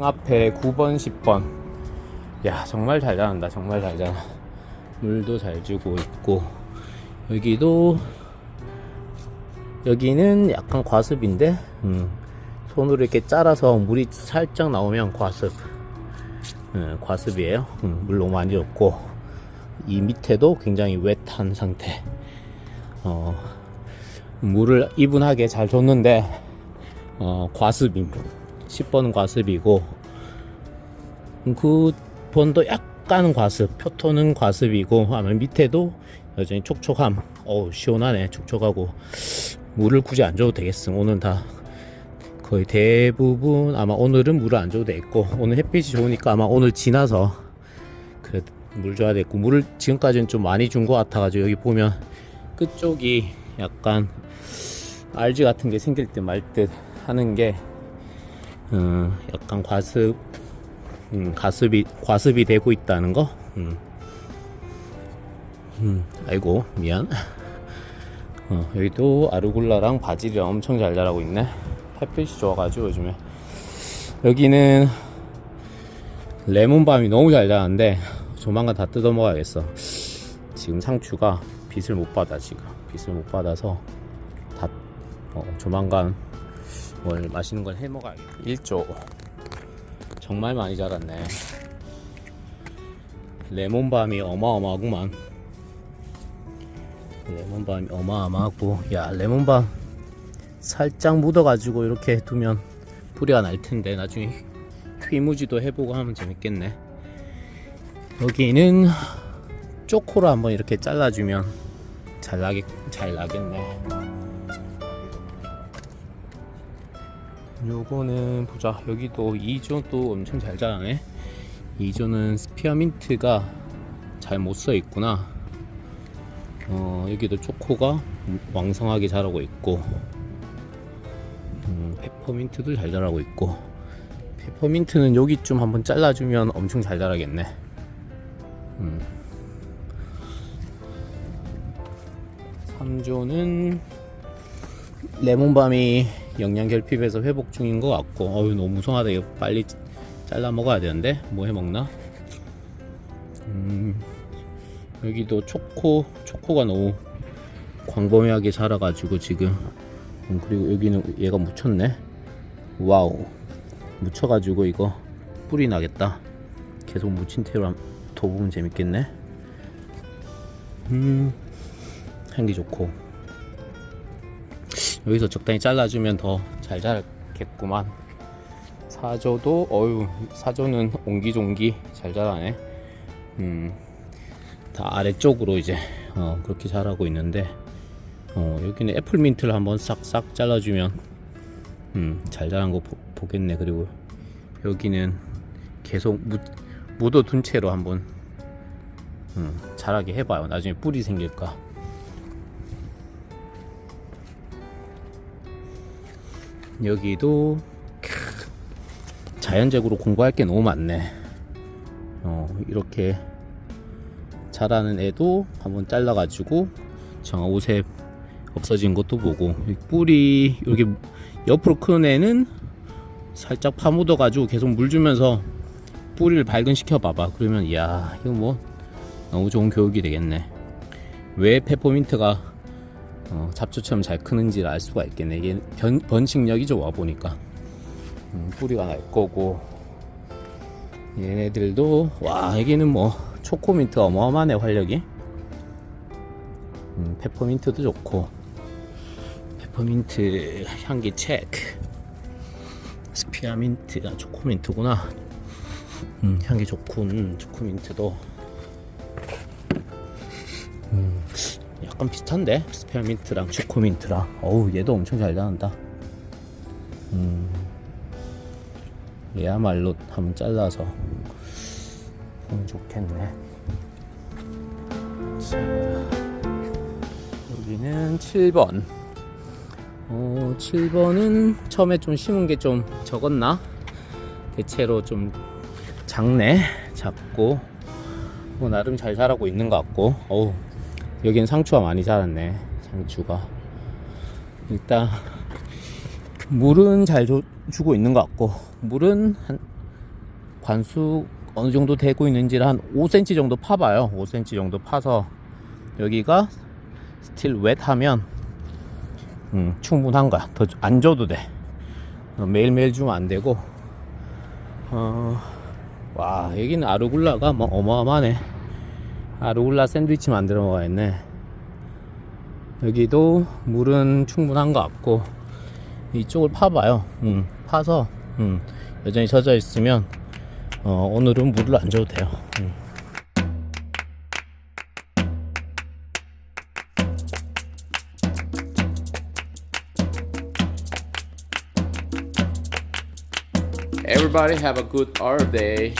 앞에 9번, 10번. 야, 정말 잘 자란다. 정말 잘 자라. 물도 잘 주고 있고. 여기도, 여기는 약간 과습인데, 음, 손으로 이렇게 잘라서 물이 살짝 나오면 과습. 음, 과습이에요. 음, 물 너무 많이 줬고, 이 밑에도 굉장히 웻한 상태. 어, 물을 이분하게 잘 줬는데, 어, 과습임. 10번은 과습이고, 그 번도 약간 과습, 표토는 과습이고, 아마 밑에도 여전히 촉촉함. 어우, 시원하네. 촉촉하고. 물을 굳이 안 줘도 되겠음. 오늘 다 거의 대부분 아마 오늘은 물을 안 줘도 되겠고, 오늘 햇빛이 좋으니까 아마 오늘 지나서 그래 물 줘야 되겠고, 물을 지금까지는 좀 많이 준 것 같아가지고, 여기 보면 끝쪽이 약간 알지 같은 게 생길 듯 말 듯 하는 게 음, 약간 과습 음, 가습이 과습이 되고 있다는 거. 음. 음, 아이고 미안. 어, 여기도 아르골라랑 바질이 엄청 잘 자라고 있네. 햇빛이 좋아가지고 요즘에 여기는 레몬밤이 너무 잘 자라는데 조만간 다 뜯어 먹어야겠어. 지금 상추가 빛을 못 받아 지금 빛을 못 받아서 다 어, 조만간 뭘 맛있는 걸 해 먹어야겠다. 1조 정말 많이 자랐네. 레몬밤이 어마어마하구만. 레몬밤이 어마어마하고, 야, 레몬밤 살짝 묻어가지고 이렇게 두면 뿌리가 날 텐데, 나중에 휘무지도 해보고 하면 재밌겠네. 여기는 쪼코로 한번 이렇게 잘라주면 잘 나겠, 잘 나겠네. 요거는 보자. 여기도 2조도 엄청 잘 자라네. 2조는 스피어민트가 잘 못 써 있구나. 어 여기도 초코가 왕성하게 자라고 있고 음, 페퍼민트도 잘 자라고 있고 페퍼민트는 여기쯤 한번 잘라주면 엄청 잘 자라겠네. 음. 3조는 레몬밤이 영양 결핍에서 회복 중인 것 같고 어유 너무 무성하다. 이거 빨리 잘라 먹어야 되는데? 뭐 해 먹나? 음, 여기도 초코 초코가 너무 광범위하게 자라가지고 지금. 음, 그리고 여기는 얘가 묻혔네. 와우. 묻혀가지고 이거 뿌리 나겠다. 계속 묻힌 채로 더 보면 재밌겠네. 음 향기 좋고 여기서 적당히 잘라주면 더 잘 자라겠구만. 사조도 어유 사조는 옹기종기 잘 자라네. 음 다 아래쪽으로 이제 어, 그렇게 자라고 있는데 어, 여기는 애플민트를 한번 싹싹 잘라주면 음, 잘 자란 거 보, 보겠네. 그리고 여기는 계속 묻, 묻어둔 채로 한번 음, 자라게 해봐요. 나중에 뿌리 생길까 여기도 크, 자연적으로 공부할 게 너무 많네. 어, 이렇게 자라는 애도 한번 잘라가지고 정화 옷에 없어진 것도 보고 뿌리 이렇게 옆으로 큰 애는 살짝 파묻어가지고 계속 물 주면서 뿌리를 발근시켜 봐봐. 그러면 이야 이거 뭐 너무 좋은 교육이 되겠네. 왜 페퍼민트가 어, 잡초처럼 잘 크는지를 알 수가 있겠네. 이게 변, 번식력이 좋아 보니까 음, 뿌리가 날 거고 얘네들도 와 여기는 뭐 초코민트 어마어마하네 활력이. 음, 페퍼민트도 좋고 페퍼민트 향기 체크. 스피아민트가 초코민트구나. 음, 향기 좋군 초코민트도. 음, 약간 비슷한데? 스페어민트랑. 초코민트랑 어우 얘도 엄청 잘 나온다. 음. 얘야말로 한번 잘라서 보면 좋겠네. 자 여기는 7번. 어 7번은 처음에 좀 심은 게 좀 적었나? 대체로 좀 작네. 작고. 뭐 나름 잘 자라고 있는 것 같고. 어우 여기는 상추가 많이 자랐네 상추가 일단 물은 잘 줘, 주고 있는 것 같고 물은 한 관수 어느 정도 되고 있는지를 한 5cm 정도 파봐요. 5cm 정도 파서 여기가 스틸 웻하면 음, 충분한 거야. 더 안 줘도 돼. 어, 매일매일 주면 안 되고. 어, 와, 여기는 아르굴라가 뭐 어마어마하네. 아르굴라 샌드위치 만들어 먹어야겠네. 여기도 물은 충분한 것 같고, 이쪽을 파봐요. 음, 파서, 음, 여전히 젖어 있으면, 어, 오늘은 물을 안 줘도 돼요. 음. Everybody have a good Earth Day.